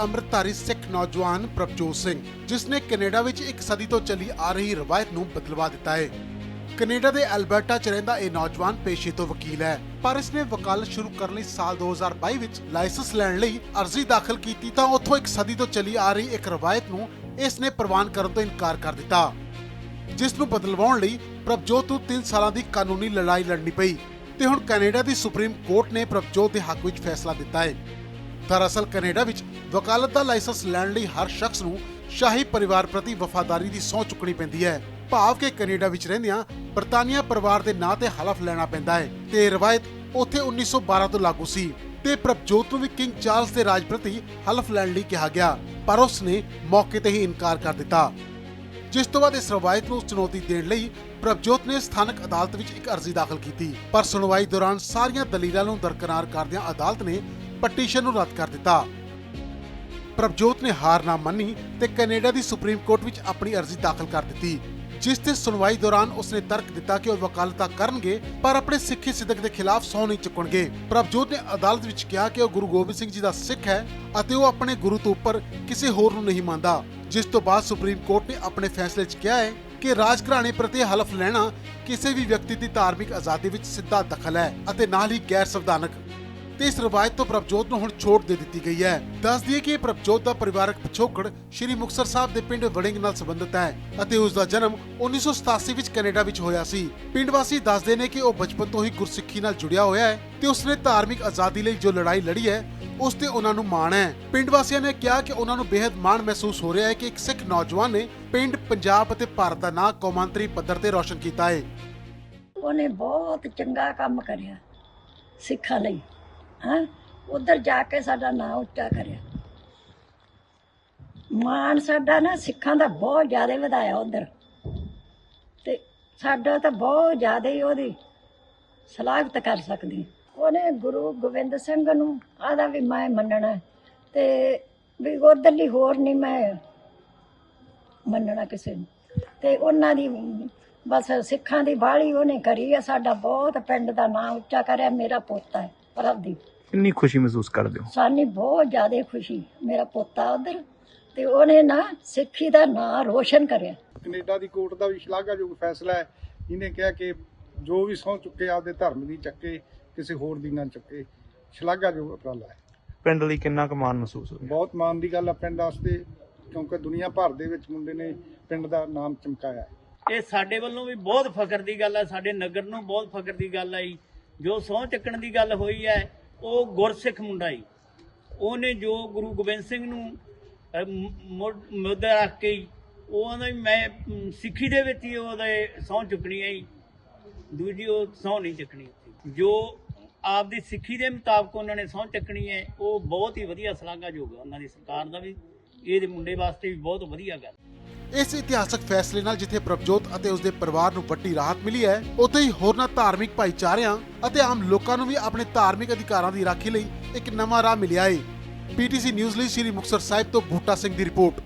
ਅੰਮ੍ਰਿਤਧਾਰੀ ਸਿੱਖ ਨੌਜਵਾਨ ਪ੍ਰਭਜੋਤ ਸਿੰਘ, ਜਿਸ ਨੇ ਕੈਨੇਡਾ ਵਿੱਚ ਇੱਕ ਸਦੀ ਤੋਂ ਚੱਲੀ ਆ ਰਹੀ ਰਵਾਇਤ ਨੂੰ ਬਦਲਵਾ ਦਿੱਤਾ ਹੈ। ਕੈਨੇਡਾ ਦੇ ਐਲਬਰਟਾ 'ਚ ਰਹਿੰਦਾ ਇਹ ਨੌਜਵਾਨ ਪੇਸ਼ੇ ਤੋਂ ਵਕੀਲ ਹੈ, ਪਰ ਇਸਨੇ ਵਕਾਲਤ ਸ਼ੁਰੂ ਕਰਨ ਲਈ ਸਾਲ 2022 ਵਿੱਚ ਲਾਇਸੈਂਸ ਲੈਣ ਲਈ ਅਰਜ਼ੀ ਦਾਖਲ ਕੀਤੀ ਤਾਂ ਉੱਥੋਂ ਇੱਕ ਸਦੀ ਤੋਂ ਚੱਲੀ ਆ ਰਹੀ ਇੱਕ ਰਵਾਇਤ ਨੂੰ ਇਸ ਨੇ ਪ੍ਰਵਾਨ ਕਰਨ ਤੋਂ ਇਨਕਾਰ ਕਰ ਦਿੱਤਾ। ਜਿਸ ਨੂੰ ਬਦਲਵਾਉਣ ਲਈ ਪ੍ਰਭਜੋਤ ਨੂੰ 3 ਸਾਲਾਂ ਦੀ ਕਾਨੂੰਨੀ ਲੜਾਈ ਲੜਨੀ ਪਈ ਤੇ ਹੁਣ ਕੈਨੇਡਾ ਦੀ ਸੁਪਰੀਮ ਕੋਰਟ ਨੇ ਪ੍ਰਭਜੋਤ ਦੇ ਹੱਕ ਵਿੱਚ ਫੈਸਲਾ ਦਿੱਤਾ ਹੈ। ਦਰਅਸਲ ਕੈਨੇਡਾ ਵਿੱਚ ਵਕਾਲਤ ਦਾ ਲਾਇਸੈਂਸ ਲੈਣ ਲਈ ਹਰ ਸ਼ਖਸ ਨੂੰ ਸ਼ਾਹੀ ਪਰਿਵਾਰ ਪ੍ਰਤੀ ਵਫਾਦਾਰੀ ਦੀ ਸਹੁੰ ਚੁੱਕਣੀ ਪੈਂਦੀ ਹੈ। ਭਾਵ ਕਿ ਕੈਨੇਡਾ ਵਿੱਚ ਰਹਿੰਦਿਆਂ ਬਰਤਾਨੀਆ ਪਰਿਵਾਰ ਦੇ ਨਾਂ ਤੇ ਹਲਫ ਲੈਣਾ ਪੈਂਦਾ ਹੈ ਤੇ ਰਵਾਇਤ ਉੱਥੇ 1912 ਤੋਂ ਲਾਗੂ ਸੀ ਤੇ ਪ੍ਰਭਜੋਤ ਨੂੰ ਵੀ ਕਿੰਗ ਚਾਰਲਸ ਦੇ ਰਾਜ ਪ੍ਰਤੀ ਹਲਫ ਲੈਣ ਲਈ ਕਿਹਾ ਗਿਆ, ਪਰ ਉਸ ਨੇ ਮੌਕੇ ਤੇ ਹੀ ਇਨਕਾਰ ਕਰ ਦਿੱਤਾ। ਜਿਸ ਤੋਂ ਬਾਅਦ ਇਸ ਰਵਾਇਤ ਨੂੰ ਚੁਣੌਤੀ ਦੇਣ ਲਈ ਪ੍ਰਭਜੋਤ ਨੇ ਸਥਾਨਕ ਅਦਾਲਤ ਵਿੱਚ ਇੱਕ ਅਰਜ਼ੀ ਦਾਖਲ ਕੀਤੀ। ਪਰ ਸੁਣਵਾਈ ਦੌਰਾਨ ਸਾਰੀਆਂ ਦਲੀਲਾਂ ਨੂੰ ਦਰਕਰਾਰ ਕਰਦਿਆਂ ਅਦਾਲਤ ਨੇ ਪਟੀਸ਼ਨ ਨੂੰ ਰੱਦ ਕਰ ਦਿੱਤਾ। ਪ੍ਰਭਜੋਤ ਨੇ ਹਾਰ ਨਾ ਮੰਨੀ ਤੇ ਕੈਨੇਡਾ ਦੀ ਸੁਪਰੀਮ ਕੋਰਟ ਵਿੱਚ ਆਪਣੀ ਅਰਜ਼ੀ ਦਾਖਲ ਕਰ ਦਿੱਤੀ, ਜਿਸ ਤੇ ਸੁਣਵਾਈ ਦੌਰਾਨ ਉਸਨੇ ਤਰਕ ਦਿੱਤਾ ਕਿ ਉਹ ਵਕਾਲਤਾ ਕਰਨਗੇ, ਪਰ ਆਪਣੇ ਸਿੱਖੀ ਸਿਦਕ ਦੇ ਖਿਲਾਫ ਸਹੁੰ ਨਹੀਂ ਚੁੱਕਣਗੇ। ਪ੍ਰਭਜੋਤ ਨੇ ਅਦਾਲਤ ਵਿੱਚ ਕਿਹਾ ਕਿ ਉਹ ਗੁਰੂ ਗੋਬਿੰਦ ਸਿੰਘ ਜੀ ਦਾ ਸਿੱਖ ਹੈ ਅਤੇ ਉਹ ਆਪਣੇ ਗੁਰੂ ਤੋਂ ਉੱਪਰ ਕਿਸੇ ਹੋਰ ਨੂੰ ਨਹੀਂ ਮੰਨਦਾ, ਜਿਸ ਤੋਂ ਬਾਅਦ ਸੁਪਰੀਮ ਕੋਰਟ ਨੇ ਆਪਣੇ ਫੈਸਲੇ 'ਚ ਕਿਹਾ ਹੈ ਕਿ ਰਾਜ ਘਰਾਣੇ ਪ੍ਰਤੀ ਹਲਫ ਲੈਣਾ ਕਿਸੇ ਵੀ ਵਿਅਕਤੀ ਦੀ ਧਾਰਮਿਕ ਆਜ਼ਾਦੀ ਵਿੱਚ ਸਿੱਧਾ ਦਖਲ ਹੈ ਅਤੇ ਨਾਲ ਹੀ ਗੈਰ ਸੰਵਿਧਾਨਕ ਤੇ ਇਸ ਰਵਾਇਤ ਤੋਂ ਪ੍ਰਭਜੋਤ ਨੂੰ ਹੁਣ ਛੋਟ ਦੇ ਦਿੱਤੀ ਗਈ ਹੈ। ਦੱਸ ਦਈਏ ਕਿ ਪ੍ਰਭਜੋਤ ਦਾ ਪਰਿਵਾਰਕ ਪਿਛੋਕੜ ਸ਼੍ਰੀ ਮੁਕਤਸਰ ਸਾਹਿਬ ਦੇ ਪਿੰਡ ਵੜਿੰਗ ਨਾਲ ਸੰਬੰਧਿਤ ਹੈ ਅਤੇ ਉਸ ਦਾ ਜਨਮ 1987 ਵਿੱਚ ਕੈਨੇਡਾ ਵਿੱਚ ਹੋਇਆ ਸੀ। ਪਿੰਡ ਵਾਸੀ ਦੱਸਦੇ ਨੇ ਕਿ ਉਹ ਬਚਪਨ ਤੋਂ ਹੀ ਗੁਰਸਿੱਖੀ ਨਾਲ ਜੁੜਿਆ ਹੋਇਆ ਹੈ ਤੇ ਉਸਨੇ ਧਾਰਮਿਕ ਆਜ਼ਾਦੀ ਲਈ ਜੋ ਲੜਾਈ ਲੜੀ ਹੈ, ਉਸ ਤੇ ਉਹਨਾਂ ਨੂੰ ਮਾਣ ਹੈ। ਪਿੰਡ ਵਾਸੀਆਂ ਨੇ ਕਿਹਾ ਕਿ ਉਹਨਾਂ ਨੂੰ ਬੇहद ਮਾਣ ਮਹਿਸੂਸ ਹੋ ਰਿਹਾ ਹੈ ਕਿ ਇੱਕ ਸਿੱਖ ਨੌਜਵਾਨ ਨੇ ਪਿੰਡ ਪੰਜਾਬ ਅਤੇ ਭਾਰਤ ਦਾ ਨਾਂ ਕੌਮਾਂਤਰੀ ਪੱਧਰ ਤੇ ਰੌਸ਼ਨ ਕੀਤਾ ਹੈ। ਉਹਨੇ ਬਹੁਤ ਚੰਗਾ ਕੰਮ ਕਰਿਆ ਸਿੱਖਾਂ ਲਈ। ਹਾਂ, ਉਧਰ ਜਾ ਕੇ ਸਾਡਾ ਨਾਂ ਉੱਚਾ ਕਰਿਆ। ਮਾਣ ਸਾਡਾ ਨਾ ਸਿੱਖਾਂ ਦਾ ਬਹੁਤ ਜ਼ਿਆਦਾ ਵਧਾਇਆ ਉਧਰ। ਤੇ ਸਾਡਾ ਤਾਂ ਬਹੁਤ ਜ਼ਿਆਦਾ ਹੀ ਉਹਦੀ ਸਲਾਹਤ ਕਰ ਸਕਦੀ। ਉਹਨੇ ਗੁਰੂ ਗੋਬਿੰਦ ਸਿੰਘ ਨੂੰ ਆਦਾ ਵੀ ਮੈਂ ਮੰਨਣਾ ਹੈ ਤੇ ਵੀ ਉਧਰਲੀ ਹੋਰ ਨਹੀਂ ਮੈਂ ਮੰਨਣਾ ਕਿਸੇ ਨੂੰ। ਤੇ ਉਹਨਾਂ ਦੀ ਬਸ ਸਿੱਖਾਂ ਦੀ ਬਾਲੀ ਉਹਨੇ ਕਰੀ ਆ, ਸਾਡਾ ਬਹੁਤ ਪਿੰਡ ਦਾ ਨਾਂ ਉੱਚਾ ਕਰਿਆ, ਮੇਰਾ ਪੋਤਾ ਹੈ। ਪ੍ਰਭਦੀਪ ਕਿੰਨੀ ਖੁਸ਼ੀ ਮਹਿਸੂਸ ਕਰਦੇ ਹੋ? ਸਾਨੀ ਬਹੁਤ ਜ਼ਿਆਦਾ ਖੁਸ਼ੀ। ਮੇਰਾ ਪੋਤਾ ਉਧਰ ਤੇ ਉਹਨੇ ਨਾ ਸਿੱਖੀ ਦਾ ਨਾਂ ਰੋਸ਼ਨ ਕਰਿਆ। ਕੈਨੇਡਾ ਦੀ ਕੋਰਟ ਦਾ ਵੀ ਸ਼ਲਾਘਾਯੋਗ ਫੈਸਲਾ ਹੈ। ਇਹਨੇ ਕਿਹਾ ਕਿ ਜੋ ਵੀ ਸਹੁੰ ਚੁੱਕੇ ਆਪਦੇ ਧਰਮ ਦੀ ਚੱਕੇ ਕਿਸੇ ਹੋਰ ਦੀ ਨਾ ਚੱਕੇ। ਸ਼ਲਾਘਾਯੋਗ ਉਪਰਾਲਾ ਹੈ। ਪਿੰਡ ਲਈ ਕਿੰਨਾ ਕੁ ਮਾਣ ਮਹਿਸੂਸ ਹੋ ਰਿਹਾ ਬਹੁਤ ਮਾਣ ਦੀ ਗੱਲ ਹੈ ਪਿੰਡ ਵਾਸਤੇ ਕਿਉਂਕਿ ਦੁਨੀਆ ਭਰ ਦੇ ਵਿੱਚ ਮੁੰਡੇ ਨੇ ਪਿੰਡ ਦਾ ਨਾਮ ਚਮਕਾਇਆ ਹੈ। ਇਹ ਸਾਡੇ ਵੱਲੋਂ ਵੀ ਬਹੁਤ ਫਖਰ ਦੀ ਗੱਲ ਹੈ ਸਾਡੇ ਨਗਰ ਨੂੰ ਬਹੁਤ ਫਖਰ ਦੀ ਗੱਲ ਆਈ ਜੋ। ਜੋ ਸਹੁੰ ਚੱਕਣ ਦੀ ਗੱਲ ਹੋਈ ਹੈ ਉਹ ਗੁਰਸਿੱਖ ਮੁੰਡਾ ਹੀ। ਉਹਨੇ ਜੋ ਗੁਰੂ ਗੋਬਿੰਦ ਸਿੰਘ ਨੂੰ ਅਹ, ਮ- ਮੁੱਦਾ ਰੱਖ ਕੇ ਹੀ, ਉਹ ਮੈਂ ਸਿੱਖੀ ਦੇ ਵਿੱਚ ਹੀ ਉਹਦੇ ਸਹੁੰ ਚੁੱਕਣੀ ਹੈ ਜੀ। ਦੂਜੀ ਉਹ ਸਹੁੰ ਨਹੀਂ ਚੱਕਣੀ ਜੋ ਆਪਦੀ ਸਿੱਖੀ ਦੇ ਮੁਤਾਬਕ ਉਹਨਾਂ ਨੇ ਸਹੁੰ ਚੱਕਣੀ ਹੈ ਉਹ ਬਹੁਤ ਹੀ ਵਧੀਆ ਸ਼ਲਾਘਾਯੋਗ ਹੈ। ਉਹਨਾਂ ਦੀ ਸਰਕਾਰ ਦਾ ਵੀ ਇਹਦੇ ਮੁੰਡੇ ਵਾਸਤੇ ਵੀ ਬਹੁਤ ਵਧੀਆ ਗੱਲ ਇਸ ਇਤਿਹਾਸਕ ਫੈਸਲੇ ਨਾਲ ਜਿੱਥੇ ਪ੍ਰਭਜੋਤ ਅਤੇ ਉਸਦੇ ਪਰਿਵਾਰ ਨੂੰ ਵੱਡੀ ਰਾਹਤ ਮਿਲੀ ਹੈ, ਉੱਥੇ ਹੀ ਹੋਰਨਾਂ ਧਾਰਮਿਕ ਭਾਈਚਾਰਿਆਂ ਅਤੇ ਆਮ ਲੋਕਾਂ ਨੂੰ ਵੀ ਆਪਣੇ ਧਾਰਮਿਕ ਅਧਿਕਾਰਾਂ ਦੀ ਰਾਖੀ ਲਈ ਇੱਕ ਨਵਾਂ ਰਾਹ ਮਿਲਿਆ ਹੈ ਪੀਟੀਸੀ ਨਿਊਜ਼ ਲਈ ਸ੍ਰੀ ਮੁਕਤਸਰ ਸਾਹਿਬ ਤੋਂ ਬੂਟਾ ਸਿੰਘ ਦੀ ਰਿਪੋਰਟ।